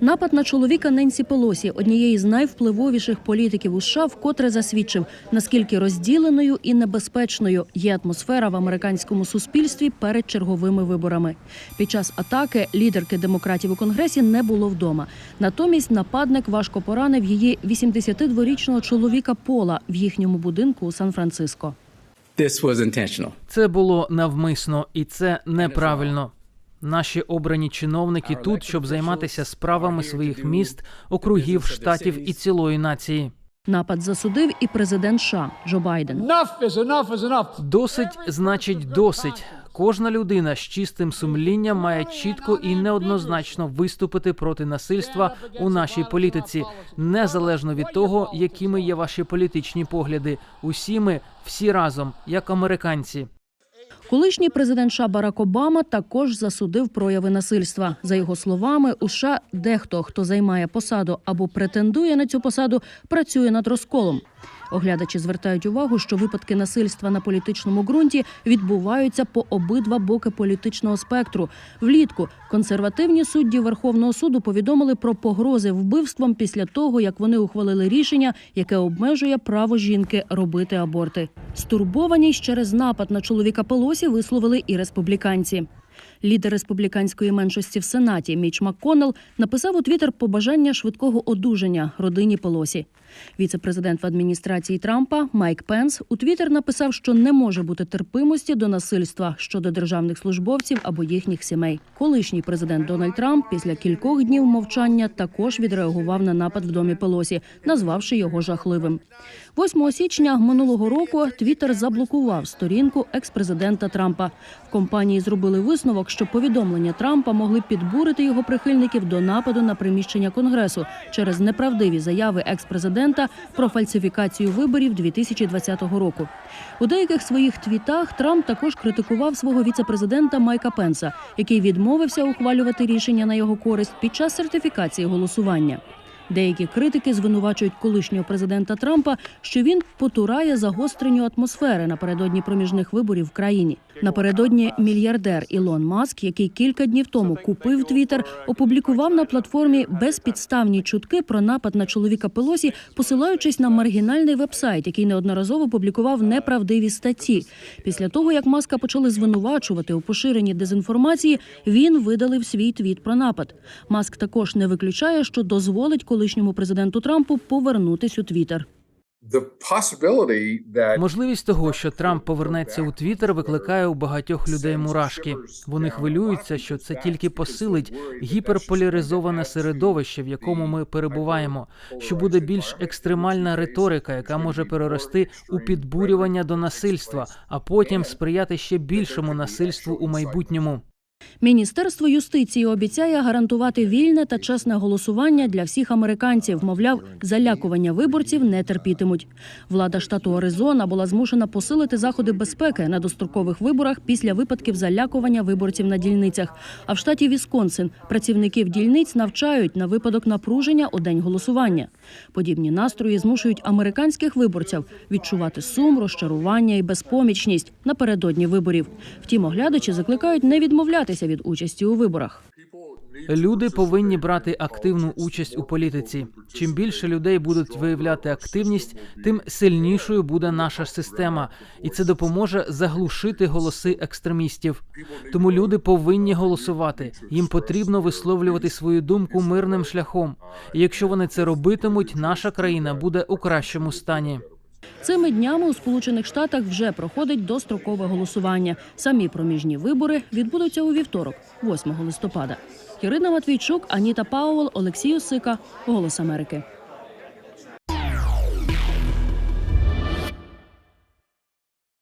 Напад на чоловіка Ненсі Пелосі, однієї з найвпливовіших політиків у США, вкотре засвідчив, наскільки розділеною і небезпечною є атмосфера в американському суспільстві перед черговими виборами. Під час атаки лідерки демократів у конгресі не було вдома. Натомість нападник важко поранив її 82-річного чоловіка Пола в їхньому будинку у Сан-Франциско. Це було навмисно, і це неправильно. Наші обрані чиновники тут, щоб займатися справами своїх міст, округів, штатів і цілої нації. Напад засудив і президент США Джо Байден. Досить значить досить. Кожна людина з чистим сумлінням має чітко і неоднозначно виступити проти насильства у нашій політиці, незалежно від того, якими є ваші політичні погляди. Усі ми всі разом, як американці. Колишній президент США Барак Обама також засудив прояви насильства. За його словами, у США дехто, хто займає посаду або претендує на цю посаду, працює над розколом. Оглядачі звертають увагу, що випадки насильства на політичному ґрунті відбуваються по обидва боки політичного спектру. Влітку консервативні судді Верховного суду повідомили про погрози вбивством після того, як вони ухвалили рішення, яке обмежує право жінки робити аборти. Стурбованість через напад на чоловіка Пелосі висловили і республіканці. Лідер республіканської меншості в сенаті Міч МакКоннелл написав у Твіттер побажання швидкого одужання родині Пелосі. Віце-президент в адміністрації Трампа Майк Пенс у Твіттер написав, що не може бути терпимості до насильства щодо державних службовців або їхніх сімей. Колишній президент Дональд Трамп після кількох днів мовчання також відреагував на напад в домі Пелосі, назвавши його жахливим. 8 січня минулого року Твіттер заблокував сторінку екс-президента Трампа. В компанії зробили висновок, що повідомлення Трампа могли підбурити його прихильників до нападу на приміщення конгресу через неправдиві заяви екс-президента про фальсифікацію виборів 2020 року. У деяких своїх твітах Трамп також критикував свого віце-президента Майка Пенса, який відмовився ухвалювати рішення на його користь під час сертифікації голосування. Деякі критики звинувачують колишнього президента Трампа, що він потурає загостренню атмосфери напередодні проміжних виборів в країні. Напередодні мільярдер Ілон Маск, який кілька днів тому купив Твіттер, опублікував на платформі безпідставні чутки про напад на чоловіка Пелосі, посилаючись на маргінальний вебсайт, який неодноразово публікував неправдиві статті. Після того, як Маска почали звинувачувати у поширенні дезінформації, він видалив свій твіт про напад. Маск також не виключає, що дозволить колишньому президенту Трампу повернутись у Твіттер. Можливість того, що Трамп повернеться у Твіттер, викликає у багатьох людей мурашки. Вони хвилюються, що це тільки посилить гіперполяризоване середовище, в якому ми перебуваємо, що буде більш екстремальна риторика, яка може перерости у підбурювання до насильства, а потім сприяти ще більшому насильству у майбутньому. Міністерство юстиції обіцяє гарантувати вільне та чесне голосування для всіх американців. Мовляв, залякування виборців не терпітимуть. Влада штату Аризона була змушена посилити заходи безпеки на дострокових виборах після випадків залякування виборців на дільницях. А в штаті Вісконсин працівників дільниць навчають на випадок напруження у день голосування. Подібні настрої змушують американських виборців відчувати сум, розчарування і безпомічність напередодні виборів. Втім, оглядачі закликають не відмовлятися від участі у виборах. Люди повинні брати активну участь у політиці. Чим більше людей будуть виявляти активність, тим сильнішою буде наша система, і це допоможе заглушити голоси екстремістів. Тому люди повинні голосувати. Їм потрібно висловлювати свою думку мирним шляхом. І якщо вони це робитимуть, наша країна буде у кращому стані. Цими днями у Сполучених Штатах вже проходить дострокове голосування. Самі проміжні вибори відбудуться у вівторок, 8 листопада. Ірина Матвійчук, Аніта Пауел, Олексій Осика. Голос Америки.